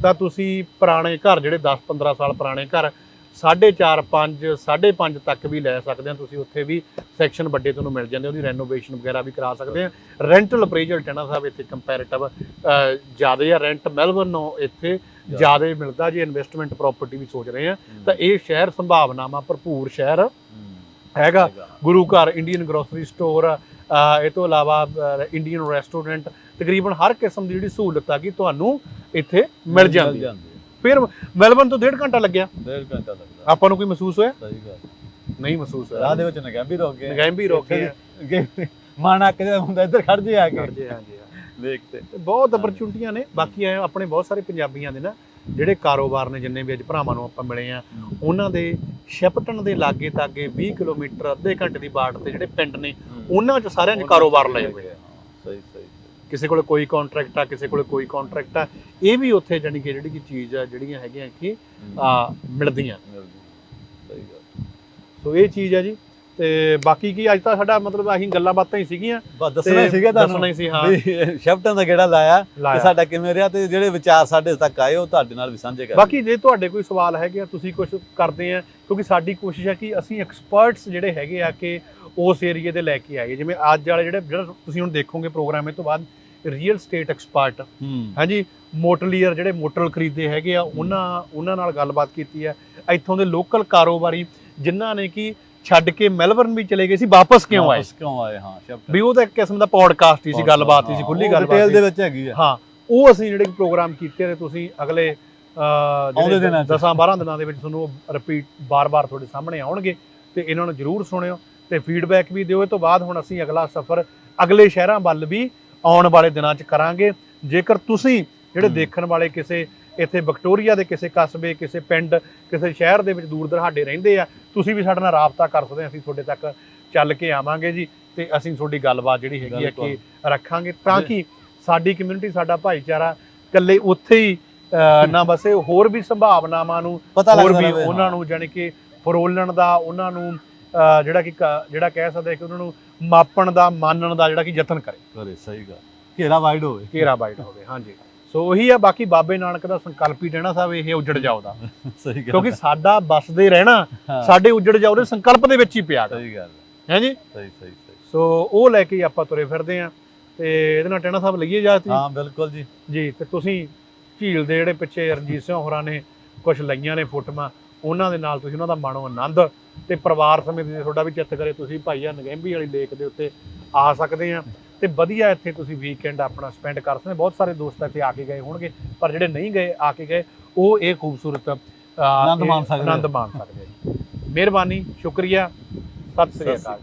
S1: ਤਾਂ ਤੁਸੀਂ ਪੁਰਾਣੇ ਘਰ ਜਿਹੜੇ 10 15 ਸਾਲ ਪੁਰਾਣੇ ਘਰ 4.5 5 5.5 ਤੱਕ ਵੀ ਲੈ ਸਕਦੇ ਆ। ਤੁਸੀਂ ਉੱਥੇ ਵੀ ਸੈਕਸ਼ਨ ਵੱਡੇ ਤੁਹਾਨੂੰ ਮਿਲ ਜਾਂਦੇ ਉਹਦੀ ਰੈਨੋਵੇਸ਼ਨ ਵਗੈਰਾ ਵੀ ਕਰਾ ਸਕਦੇ ਆ। ਰੈਂਟਲ ਅਪਰੇਜਲ ਟੈਨਾ ਸਾਹਿਬ ਇੱਥੇ ਕੰਪੈਰੀਟਿਵ ਜ਼ਿਆਦਾ ਆ। ਰੈਂਟ ਮੈਲਬਰਨ ਨੂੰ ਇੱਥੇ ਜ਼ਿਆਦਾ ਮਿਲਦਾ ਜੇ ਇਨਵੈਸਟਮੈਂਟ ਪ੍ਰਾਪਰਟੀ ਵੀ ਸੋਚ ਰਹੇ ਆ। ਤਾਂ ਇਹ ਸ਼ਹਿਰ ਸੰਭਾਵਨਾਵਾਂ ਭਰਪੂਰ ਸ਼ਹਿਰ ਹੈਗਾ। ਗੁਰੂ ਘਰ ਇੰਡੀਅਨ ਗਰੋਸਰੀ ਸਟੋਰ ਇਹ ਤੋਂ ਇਲਾਵਾ ਇੰਡੀਅਨ ਰੈਸਟੋਰੈਂਟ ਤਕਰੀਬਨ ਹਰ ਕਿਸਮ ਦੀ ਜਿਹੜੀ ਸਹੂਲਤ ਆ ਕਿ ਤੁਹਾਨੂੰ ਇੱਥੇ ਮਿਲ ਜਾਂਦੀ ਹੈ ਫਿਰ ਮੈਲਬਨ ਤੋਂ ਡੇਢ ਘੰਟਾ ਲੱਗਿਆ।
S2: ਡੇਢ ਘੰਟਾ ਲੱਗਦਾ।
S1: ਆਪਾਂ ਨੂੰ ਕੋਈ ਮਹਿਸੂਸ ਹੋਇਆ?
S2: ਸਹੀ ਗੱਲ।
S1: ਨਹੀਂ ਮਹਿਸੂਸ ਹੋਇਆ।
S2: ਰਾਹ ਦੇ ਵਿੱਚ ਨਗਾਂਬੀ ਰੋਕ ਗਏ।
S1: ਨਗਾਂਬੀ ਰੋਕ ਗਏ।
S2: ਅੱਗੇ ਮਾਣਾ ਕਿਤੇ ਹੁੰਦਾ ਇੱਧਰ ਖੜ ਜੇ ਆ ਕੇ।
S1: ਜੀ ਹਾਂਜੀ
S2: ਤੇ।
S1: ਬਹੁਤ। ਅਪਰਚੁਨਿਟੀਆਂ ਨੇ। ਬਾਕੀ ਐ ਆਪਣੇ ਬਹੁਤ ਸਾਰੇ ਪੰਜਾਬੀਆਂ ਦੇ ਨਾ ਜਿਹੜੇ ਕਾਰੋਬਾਰ ਨੇ ਜਿੰਨੇ ਵੀ ਅੱਜ ਭਰਾਵਾਂ ਨੂੰ ਆਪਾਂ ਮਿਲੇ ਆ ਉਹਨਾਂ ਦੇ ਸ਼ਿਪਟਨ ਦੇ ਲਾਗੇ ਤਾਗੇ 20 ਕਿਲੋਮੀਟਰ ਅੱਧੇ ਘੰਟੇ ਦੀ ਬਾੜ ਤੇ ਜਿਹੜੇ ਪਿੰਡ ਨੇ ਉਹਨਾਂ 'ਚ ਸਾਰਿਆਂ 'ਚ ਕਾਰੋਬਾਰ ਲਏ ਹੋਏ ਆ।
S2: ਸਹੀ।
S1: ਕਿਸੇ ਕੋਲ ਕੋਈ ਕੰਟਰੈਕਟ ਆ ਕਿਸੇ ਕੋਲ ਕੋਈ ਕੰਟਰੈਕਟ ਆ ਇਹ ਵੀ ਉੱਥੇ ਜਾਣੀ ਕਿ ਜਿਹੜੀ ਕੀ ਚੀਜ਼ ਆ ਜਿਹੜੀਆਂ ਹੈਗੀਆਂ ਕਿ ਆ ਮਿਲਦੀਆਂ।
S2: ਸਹੀ ਗੱਲ।
S1: ਸੋ ਇਹ ਚੀਜ਼ ਆ ਜੀ। ਤੇ ਬਾਕੀ ਕੀ ਅੱਜ ਤਾਂ ਸਾਡਾ ਮਤਲਬ ਆਹੀ ਗੱਲਾਂ ਬਾਤਾਂ ਹੀ ਸੀਗੀਆਂ।
S2: ਬਸ ਦੱਸਣਾ ਸੀਗਾ ਤੁਹਾਨੂੰ।
S1: ਦੱਸਣਾ ਹੀ ਸੀ ਹਾਂ।
S2: ਸ਼ਬਦਾਂ ਦਾ ਗੇੜਾ ਲਾਇਆ ਤੇ ਸਾਡਾ ਕਿਵੇਂ ਰਿਹਾ ਤੇ ਜਿਹੜੇ ਵਿਚਾਰ ਸਾਡੇ ਤੱਕ ਆਏ ਉਹ ਤੁਹਾਡੇ ਨਾਲ ਵੀ ਸਾਂਝੇ ਕਰ
S1: ਬਾਕੀ ਜੇ ਤੁਹਾਡੇ ਕੋਈ ਸਵਾਲ ਹੈਗੇ ਆ ਤੁਸੀਂ ਕੁਝ ਕਰਦੇ ਆ ਕਿਉਂਕਿ ਸਾਡੀ ਕੋਸ਼ਿਸ਼ ਹੈ ਕਿ ਅਸੀਂ ਐਕਸਪਰਟਸ ਜਿਹੜੇ ਹੈਗੇ ਆ ਕਿ ਉਸ ਏਰੀਏ ਦੇ ਲੈ ਕੇ ਆਈਏ। ਜਿਵੇਂ ਅੱਜ ਵਾਲੇ ਜਿਹੜੇ ਜਿਹੜਾ ਤੁਸੀਂ ਹੁਣ ਦੇਖੋਗੇ ਪ੍ਰੋਗਰਾਮ ਇਹ ਤੋਂ ਬਾਅਦ ਰੀਅਲ ਸਟੇਟ ਐਕਸਪਰਟ ਹਾਂਜੀ ਮੋਟਲੀਅਰ ਜਿਹੜੇ ਮੋਟਰ ਖਰੀਦਦੇ ਹੈਗੇ ਆ ਉਹਨਾਂ ਉਹਨਾਂ ਨਾਲ ਗੱਲਬਾਤ ਕੀਤੀ ਹੈ। ਇੱਥੋਂ ਦੇ ਲੋਕਲ ਕਾਰੋਬਾਰੀ ਜਿਨ੍ਹਾਂ ਨੇ ਕਿ ਛੱਡ ਕੇ ਮੈਲਬਰਨ ਵੀ ਚਲੇ ਗਏ ਸੀ ਵਾਪਸ ਕਿਉਂ ਆਏ?
S2: ਵਾਪਸ ਕਿਉਂ ਆਏ? ਹਾਂ ਸ਼ਬਦ
S1: ਵੀ ਉਹ ਤਾਂ ਇੱਕ ਕਿਸਮ ਦਾ ਪੋਡਕਾਸਟ ਹੀ ਸੀ ਗੱਲਬਾਤ ਹੀ ਸੀ ਖੁੱਲੀ ਗੱਲਬਾਤ
S2: ਡਿਟੇਲ ਦੇ ਵਿੱਚ ਹੈਗੀ ਆ।
S1: ਹਾਂ ਉਹ ਅਸੀਂ ਜਿਹੜੇ ਪ੍ਰੋਗਰਾਮ ਕੀਤੇ ਨੇ ਤੁਸੀਂ ਅਗਲੇ ਜਿਹੜੇ
S2: ਦਿਨਾਂ 'ਚ।
S1: 10 12 ਦਿਨਾਂ ਦੇ ਵਿੱਚ ਤੁਹਾਨੂੰ ਰਿਪੀਟ ਬਾਰ-ਬਾਰ ਤੁਹਾਡੇ ਸਾਹਮਣੇ ਆਉਣਗੇ ਤੇ ਇਹਨਾਂ ਨੂੰ ਜਰੂਰ ਸੁਣਿਓ ਤੇ ਫੀਡਬੈਕ ਵੀ ਦਿਓ। ਇਹ ਤੋਂ ਬਾਅਦ ਹੁਣ ਅਸੀਂ ਅਗਲਾ ਸਫ਼ਰ ਅਗਲੇ ਸ਼ਹਿਰਾਂ ਵੱਲ ਵੀ ਆਉਣ ਵਾਲੇ ਦਿਨਾਂ 'ਚ ਕਰਾਂਗੇ ਜੇਕਰ ਤੁਸੀਂ ਜਿਹੜੇ
S2: ਹੂੰ।
S1: ਦੇਖਣ ਵਾਲੇ ਕਿਸੇ ਇੱਥੇ ਵਿਕਟੋਰੀਆ ਦੇ ਕਿਸੇ ਕਸਬੇ ਕਿਸੇ ਪਿੰਡ ਕਿਸੇ ਸ਼ਹਿਰ ਦੇ ਵਿੱਚ ਦੂਰ ਦਰਾਡੇ ਰਹਿੰਦੇ ਆ ਤੁਸੀਂ ਵੀ ਸਾਡੇ ਨਾਲ ਰਾਬਤਾ ਕਰ ਸਕਦੇ ਆ ਅਸੀਂ ਤੁਹਾਡੇ ਤੱਕ ਚੱਲ ਕੇ ਆਵਾਂਗੇ ਜੀ ਤੇ ਅਸੀਂ ਤੁਹਾਡੀ ਗੱਲਬਾਤ ਜਿਹੜੀ ਹੈਗੀ ਆ ਕਿ ਰੱਖਾਂਗੇ ਤਾਂ ਕਿ ਸਾਡੀ ਕਮਿਊਨਿਟੀ ਸਾਡਾ ਭਾਈਚਾਰਾ ਇਕੱਲੇ ਉੱਥੇ ਹੀ ਨਾ ਬਸੇ ਹੋਰ ਵੀ ਸੰਭਾਵਨਾਵਾਂ ਨੂੰ ਹੋਰ ਵੀ ਉਹਨਾਂ
S2: ਹਾਂ।
S1: ਨੂੰ ਜਾਣੀ ਕਿ ਫਰੋਲਣ ਦਾ ਉਹਨਾਂ ਨੂੰ ਜਿਹੜਾ ਕਿ ਕ- ਜਿਹੜਾ ਕਹਿ ਸਕਦੇ ਕਿ ਉਹਨਾਂ ਨੂੰ ਮਾਪਣ ਦਾ ਮਾਨਣ ਦਾ ਜਿਹੜਾ ਕਿ ਯਤਨ ਕਰੇ।
S2: ਕਰੇ ਸਹੀ ਗੱਲ। ਘੇਰਾ ਵਾਈਡ ਹੋਵੇ।
S1: ਘੇਰਾ ਬਾਈਟ ਹੋਵੇ ਹਾਂਜੀ। ਸੋ ਉਹੀ ਆ ਬਾਕੀ ਬਾਬੇ ਨਾਨਕ ਦਾ ਸੰਕਲਪ ਹੀ ਰਹਿਣਾ ਸਾਹਿਬ ਇਹ ਉਜੜ ਜਾਓ ਦਾ।
S2: ਸਹੀ ਗੱਲ।
S1: ਕਿਉਂਕਿ ਸਾਡਾ ਬਸਦੇ ਰਹਿਣਾ ਸਾਡੇ ਉਜੜ ਜਾਓ ਦੇ ਸੰਕਲਪ ਦੇ ਵਿੱਚ ਹੀ ਪਿਆ
S2: ਸਹੀ ਗੱਲ।
S1: ਹੈ ਜੀ?
S2: ਸਹੀ ਸਹੀ ਸਹੀ।
S1: ਸੋ ਉਹ ਲੈ ਕੇ ਆਪਾਂ ਤੁਰੇ ਫਿਰਦੇ ਆ। ਤੇ ਇਹਦੇ ਨਾਲ ਟੈਣਾ ਸਾਹਿਬ ਲਈਏ ਜਾ
S2: ਹਾਂ ਬਿਲਕੁਲ ਜੀ।
S1: ਜੀ ਤੇ ਤੁਸੀਂ ਝੀਲ ਦੇ ਜਿਹੜੇ ਪਿੱਛੇ ਰਣਜੀਤ ਸਿੰਘ ਹੋਰਾਂ ਨੇ ਕੁਝ ਲਈਆਂ ਨੇ ਫੋਟੋਆਂ। ਉਹਨਾਂ ਦੇ ਨਾਲ ਤੁਸੀਂ ਉਹਨਾਂ ਦਾ ਮਾਣੋ ਆਨੰਦ ਤੇ ਪਰਿਵਾਰ ਸਮੇਤ ਜੇ ਤੁਹਾਡਾ ਵੀ ਚਿੱਤ ਕਰੇ ਤੁਸੀਂ ਭਾਈਆ ਨਗੈਂਬੀ ਵਾਲੀ ਲੇਕ ਦੇ ਉੱਤੇ ਆ ਸਕਦੇ ਆ ਤੇ ਵਧੀਆ ਇੱਥੇ ਤੁਸੀਂ ਵੀਕਐਂਡ ਆਪਣਾ ਸਪੈਂਡ ਕਰ ਸਕਦੇ। ਬਹੁਤ ਸਾਰੇ ਦੋਸਤ ਇੱਥੇ ਆ ਕੇ ਗਏ ਹੋਣਗੇ ਪਰ ਜਿਹੜੇ ਨਹੀਂ ਗਏ ਆ ਕੇ ਗਏ ਉਹ ਇਹ ਖੂਬਸੂਰਤ
S2: ਆਨੰਦ ਮਾਣ ਸਕਦੇ।
S1: ਆਨੰਦ ਮਾਣ ਸਕਦੇ। ਮਿਹਰਬਾਨੀ ਸ਼ੁਕਰੀਆ
S2: ਸਤਿ ਸ੍ਰੀ
S1: ਅਕਾਲ